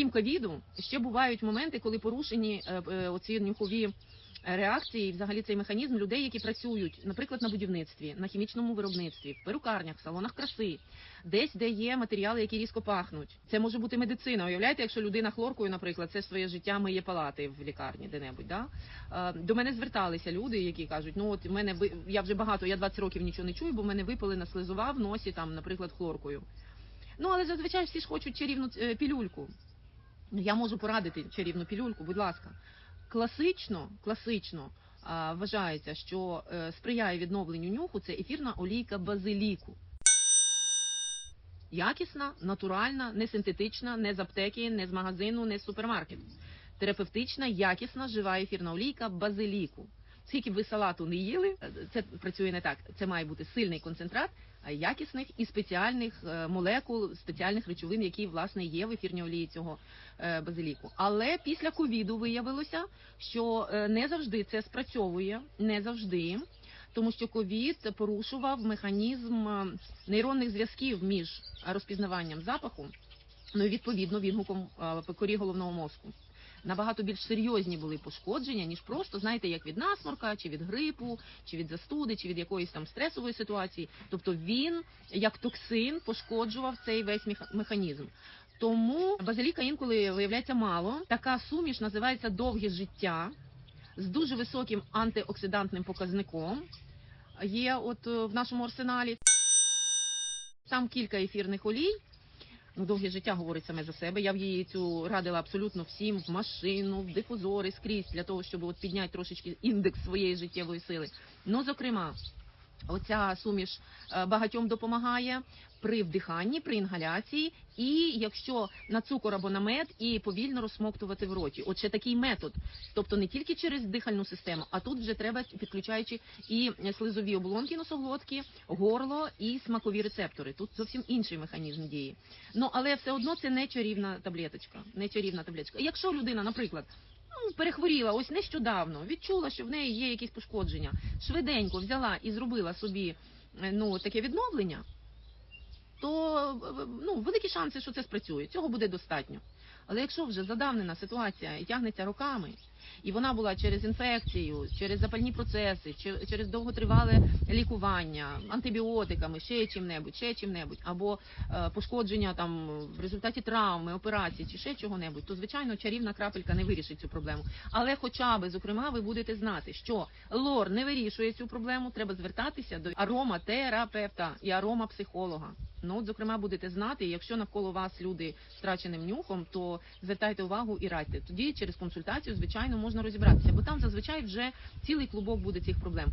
крім ковіду, ще бувають моменти, коли порушені е, е, оці нюхові реакції, взагалі цей механізм людей, які працюють, наприклад, на будівництві, на хімічному виробництві, в перукарнях, в салонах краси, десь, де є матеріали, які різко пахнуть. Це може бути медицина. Уявляєте, якщо людина хлоркою, наприклад, це своє життя миє палати в лікарні де-небудь. Да? Е, До мене зверталися люди, які кажуть, ну от мене я вже багато, я 20 років нічого не чую, бо мене випалена слизова в носі, там, наприклад, хлоркою. Ну але зазвичай всі ж хочуть чарівну пілюльку. Ну, Я можу порадити чарівну пілюльку, будь ласка. Класично, класично а, вважається, що е, сприяє відновленню нюху це ефірна олійка базиліку. Якісна, натуральна, не синтетична, не з аптеки, не з магазину, не з супермаркету. Терапевтична, якісна, жива ефірна олійка базиліку. Скільки б ви салату не їли, е, це працює не так. Це має бути сильний концентрат якісних і спеціальних е, молекул, спеціальних речовин, які власне є в ефірній олії цього е, базиліку. Але після ковіду виявилося, що е, не завжди це спрацьовує, не завжди. Тому що ковід порушував механізм е, нейронних зв'язків між розпізнаванням запаху, ну і відповідно відгуком е, корі головного мозку. Набагато більш серйозні були пошкодження, ніж просто, знаєте, як від насморка, чи від грипу, чи від застуди, чи від якоїсь там стресової ситуації. Тобто він, як токсин, пошкоджував цей весь меха- механізм. Тому базиліка інколи виявляється мало. Така суміш називається довге життя з дуже високим антиоксидантним показником. Є от е, в нашому арсеналі. Там кілька ефірних олій. Ну, довге життя говорить саме за себе. Я б її цю радила абсолютно всім в машину, в дифузори, скрізь для того, щоб от підняти трошечки індекс своєї життєвої сили. Ну, зокрема, оця суміш е, багатьом допомагає при вдиханні, при інгаляції, і якщо на цукор або на мед, і повільно розсмоктувати в роті. От ще такий метод. Тобто не тільки через дихальну систему, а тут вже треба підключаючи і слизові оболонки носоглотки, горло і смакові рецептори. Тут зовсім інший механізм дії. Ну але все одно це не чарівна таблеточка. Не чарівна таблеточка. Якщо людина, наприклад. Ну, перехворіла ось нещодавно, відчула, що в неї є якісь пошкодження. Швиденько взяла і зробила собі е, ну таке відновлення, то е, ну великі шанси, що це спрацює. Цього буде достатньо. Але якщо вже задавнена ситуація і тягнеться роками, і вона була через інфекцію, через запальні процеси, через довготривале лікування, антибіотиками, ще чим-небудь, ще чим-небудь, або е, пошкодження там в результаті травми, операції чи ще чого-небудь, то звичайно чарівна крапелька не вирішить цю проблему. Але хоча би, зокрема, ви будете знати, що лор не вирішує цю проблему, треба звертатися до ароматерапевта і аромапсихолога. Ну, от, зокрема, будете знати, якщо навколо вас люди з втраченим нюхом, то звертайте увагу і радьте. Тоді через консультацію, звичайно, можна розібратися, бо там зазвичай вже цілий клубок буде цих проблем.